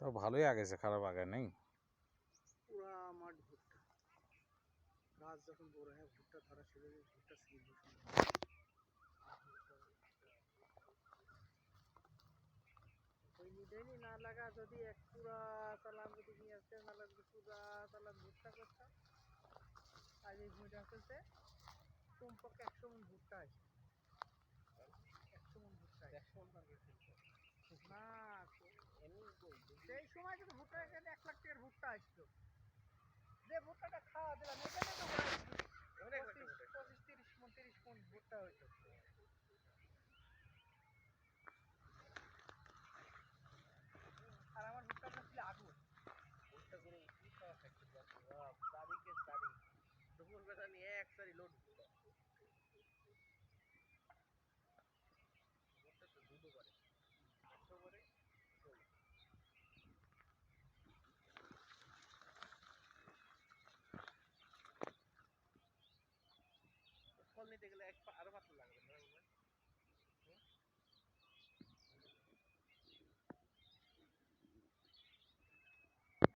তো ভালোই আগেছে খারাপ আগে নেই? পুরা মাঠ ভুট্টা। গাছ যখন বড় হয় ভুট্টা ধরা শুরু হয় ভুট্টা ছিঁড়বে ওই নিদেনি না লাগা যদি এক পুরা চালান যদি নিয়ে আসতে না লাগবে পুরা চালান ভুট্টা করতাম আর এই ভুট্টা করতে কমপক্ষে একশো মন ভুট্টা আছে। একশো মন ভুট্টা একশো মন না সেই সময় কিন্তু ভুট্টা এখানে এক লাখ টাকার ভুট্টা ফল নিতে গেলে এক আরও পাত্র লাগবে